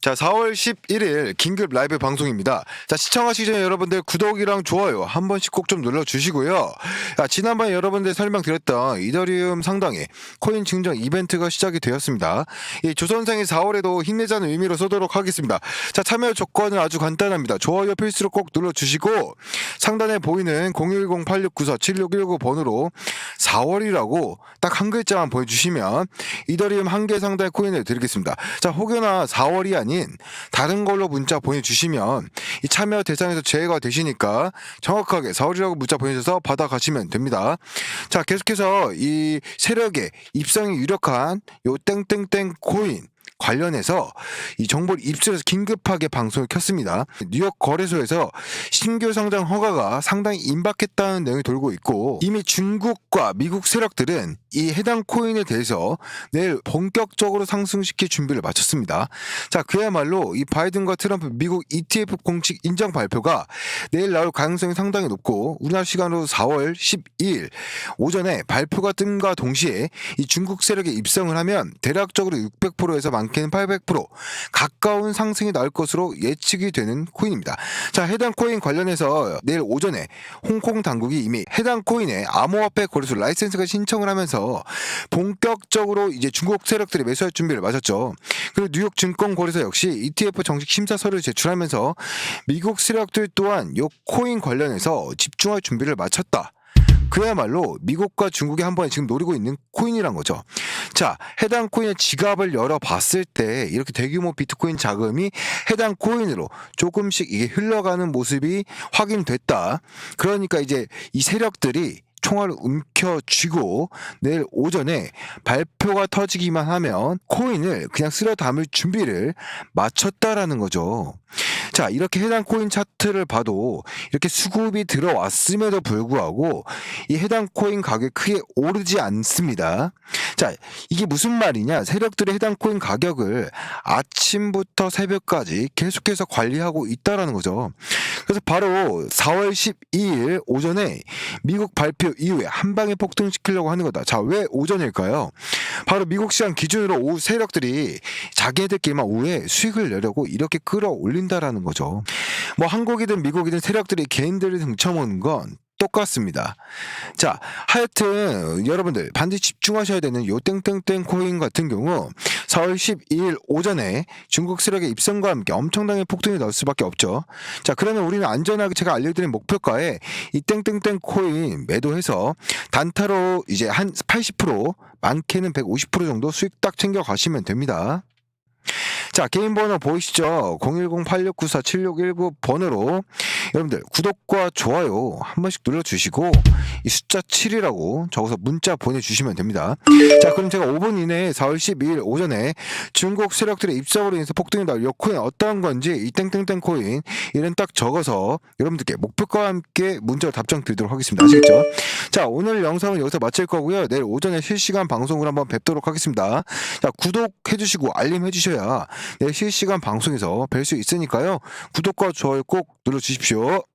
자, 4월 11일 긴급 라이브 방송입니다. 자, 시청하시기 전에 여러분들 구독이랑 좋아요 한 번씩 꼭 좀 눌러주시고요. 자, 지난번에 여러분들 설명드렸던 이더리움 상당의 코인 증정 이벤트가 시작이 되었습니다. 이 조선생이 4월에도 힘내자는 의미로 쏘도록 하겠습니다. 자, 참여 조건은 아주 간단합니다. 좋아요 필수로 꼭 눌러주시고 상단에 보이는 010-8694-7619 번호로 4월이라고 딱 한 글자만 보여주시면 이더리움 한 개 상당의 코인을 드리겠습니다. 자, 혹여나 4월이 아닌 다른 걸로 문자 보내주시면 이 참여 대상에서 제외가 되시니까 정확하게 4월이라고 문자 보내셔서 받아가시면 됩니다. 자, 계속해서 이 세력의 입성이 유력한 요 땡땡땡 코인 관련해서 이 정보를 입수해서 긴급하게 방송을 켰습니다. 뉴욕 거래소에서 신규 상장 허가가 상당히 임박했다는 내용이 돌고 있고 이미 중국과 미국 세력들은 이 해당 코인에 대해서 내일 본격적으로 상승시킬 준비를 마쳤습니다. 자, 그야말로 이 바이든과 트럼프 미국 ETF 공식 인정 발표가 내일 나올 가능성이 상당히 높고 우리나라 시간으로 4월 12일 오전에 발표가 뜸과 동시에 이 중국 세력에 입성을 하면 대략적으로 600%에서 많게는 800% 가까운 상승이 나올 것으로 예측이 되는 코인입니다. 자, 해당 코인 관련해서 내일 오전에 홍콩 당국이 이미 해당 코인의 암호화폐 거래소 라이센스가 신청을 하면서 본격적으로 이제 중국 세력들이 매수할 준비를 마쳤죠. 그리고 뉴욕 증권 거래소 역시 ETF 정식 심사서를 제출하면서 미국 세력들 또한 이 코인 관련해서 집중할 준비를 마쳤다. 그야말로 미국과 중국이 한 번에 지금 노리고 있는 코인이란 거죠. 자, 해당 코인의 지갑을 열어봤을 때 이렇게 대규모 비트코인 자금이 해당 코인으로 조금씩 이게 흘러가는 모습이 확인됐다. 그러니까 이제 이 세력들이 총알을 움켜쥐고 내일 오전에 발표가 터지기만 하면 코인을 그냥 쓸어 담을 준비를 마쳤다라는 거죠. 자, 이렇게 해당 코인 차트를 봐도 이렇게 수급이 들어왔음에도 불구하고 이 해당 코인 가격이 크게 오르지 않습니다. 자, 이게 무슨 말이냐? 세력들이 해당 코인 가격을 아침부터 새벽까지 계속해서 관리하고 있다라는 거죠. 그래서 바로 4월 12일 오전에 미국 발표 이후에 한 방에 폭등시키려고 하는 거다. 자, 왜 오전일까요? 바로 미국 시장 기준으로 오후 세력들이 자기네들끼리만 오후에 수익을 내려고 이렇게 끌어올린다라는 거죠. 뭐 한국이든 미국이든 세력들이 개인들을 등쳐먹는 건 똑같습니다. 자, 하여튼 여러분들 반드시 집중하셔야 되는 요 땡땡땡 코인 같은 경우 4월 12일 오전에 중국 세력의 입성과 함께 엄청나게 폭등이 나올 수밖에 없죠. 자, 그러면 우리는 안전하게 제가 알려드린 목표가에 이 땡땡땡 코인 매도해서 단타로 이제 한 80% 많게는 150% 정도 수익 딱 챙겨 가시면 됩니다. 자, 개인 번호 보이시죠? 010-8694-7619 번호로 여러분들 구독과 좋아요 한 번씩 눌러주시고 이 숫자 7이라고 적어서 문자 보내주시면 됩니다. 자, 그럼 제가 5분 이내에 4월 12일 오전에 중국 세력들의 입성으로 인해서 폭등이 나올 요 코인 어떤 건지 이 땡땡땡 코인 이런 딱 적어서 여러분들께 목표가와 함께 문자로 답장 드리도록 하겠습니다. 아시겠죠? 자, 오늘 영상은 여기서 마칠 거고요. 내일 오전에 실시간 방송을 한번 뵙도록 하겠습니다. 자, 구독해주시고 알림해주셔야 내일 실시간 방송에서 뵐 수 있으니까요. 구독과 좋아요 꼭 눌러주십시오. よ。